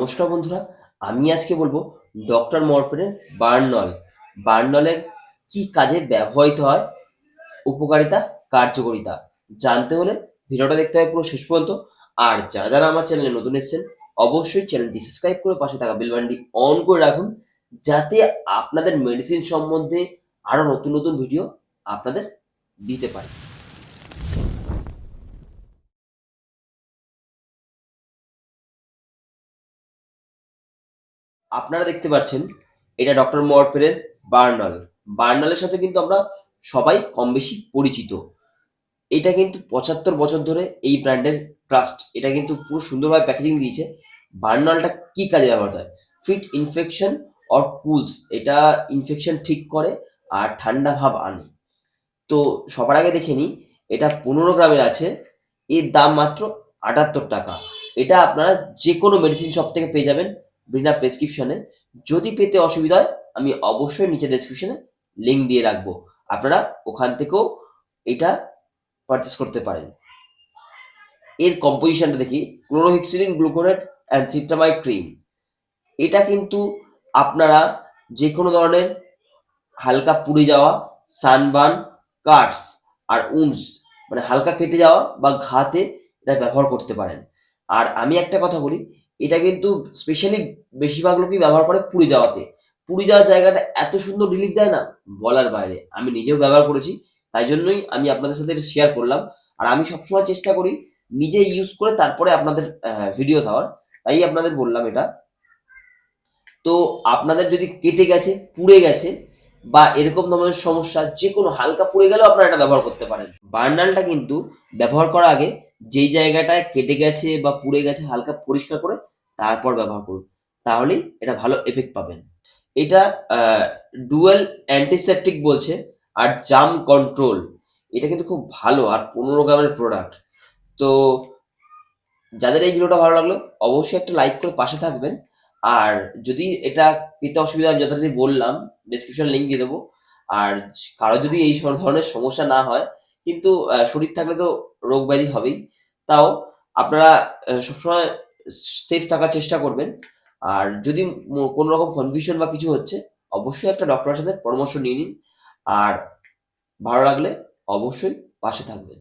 নমস্কার বন্ধুরা, আমি আজকে বলব ডক্টর মরপেনের বার্নল। বার্নলের কি কাজে ব্যবহৃত হয়? উপকারিতা, কার্যকারিতা জানতে হলে ভিডিওটা দেখতে হবে পুরো শেষ পর্যন্ত। আর যারা যারা আমার চ্যানেলে নতুন এসেছেন, অবশ্যই চ্যানেলটি সাবস্ক্রাইব করে পাশে থাকা বাটনটি অন করে রাখুন, যাতে আপনাদের মেডিসিন সম্বন্ধে আরও নতুন নতুন ভিডিও আপনাদের দিতে পারি। আপনারা দেখতে পাচ্ছেন, এটা ডক্টর মরপেরের বার্নাল। বার্নালের সাথে কিন্তু আমরা সবাই কম বেশি পরিচিত। এটা কিন্তু পঁচাত্তর বছর ধরে এই ব্র্যান্ডের ট্রাস্ট। এটা কিন্তু পুরো সুন্দরভাবে প্যাকেজিং দিয়েছে। বার্নালটা কি কাজে ব্যবহার হয়? Feet infection or cools. এটা ইনফেকশন ঠিক করে আর ঠান্ডা ভাব আনে। তো সবার আগে দেখে নিই, এটা পনেরো গ্রামের আছে। এর দাম মাত্র আটাত্তর টাকা। এটা আপনারা যে কোনো মেডিসিন শপ থেকে পেয়ে যাবেন। বিনা প্রেসক্রিপশনে যদি পেতে অসুবিধা হয়, আমি অবশ্যই নিচে ডেসক্রিপশনে লিঙ্ক দিয়ে রাখব। আপনারা ওখান থেকেও এটা পারচেস করতে পারেন। এর কম্পোজিশনটা দেখি। Chlorhexidine gluconate and cetrimide cream এটা কিন্তু আপনারা যে কোনো ধরনের হালকা পুড়ে যাওয়া সানবার্ন কাটস আর উন্স মানে হালকা কেটে যাওয়া বা ঘাতে এটা ব্যবহার করতে পারেন। আর আমি একটা কথা বলি এটা কিন্তু স্পেশালি বেশিরভাগ লোকই ব্যবহার করে পুড়ে যাওয়াতে। পুড়ে যাওয়ার জায়গাটা এত সুন্দর রিলিফ দেয় না, বলার বাইরে। আমি নিজেও ব্যবহার করেছি, তাই জন্যই আমি আপনাদের সাথে শেয়ার করলাম। আর আমি সবসময় চেষ্টা করি নিজে ইউজ করে তারপরে আপনাদের ভিডিও দেওয়ার। তাই আপনাদের বললাম এটা। তো আপনাদের যদি কেটে গেছে, পুড়ে গেছে বা এরকম ধরনের সমস্যা যে কোনো হালকা পুড়ে গেলেও আপনারা এটা ব্যবহার করতে পারেন। বার্নালটা কিন্তু ব্যবহার করার আগে যেই জায়গাটায় কেটে গেছে বা পুড়ে গেছে হালকা পরিষ্কার করে তারপর ব্যবহার করুন। তাহলেই এটা ভালো এফেক্ট পাবেন। এটা ডুয়েল অ্যান্টিসেপটিক বলছে আর জাম কন্ট্রোল এটা কিন্তু খুব ভালো আর পনেরো গ্রামের প্রোডাক্ট তো যাদের এই ভিডিওটা ভালো লাগল, অবশ্যই একটা লাইক করে পাশে থাকবেন। আর যদি এটা পেতে অসুবিধা আমি যথারীতি বললাম ডিসক্রিপশন লিঙ্ক দিয়ে দেবো। আর কারও যদি এই ধরনের সমস্যা না হয় কিন্তু শরীর থাকলে তো রোগ ব্যাধি হবেই। তাও আপনারা সবসময় সেফ থাকার চেষ্টা করবেন। আর যদি কোনো রকম কনফিউশন বা কিছু হচ্ছে, অবশ্যই একটা ডক্টরের সাথে পরামর্শ নিয়ে নিন। আর ভালো লাগলে অবশ্যই পাশে থাকবেন।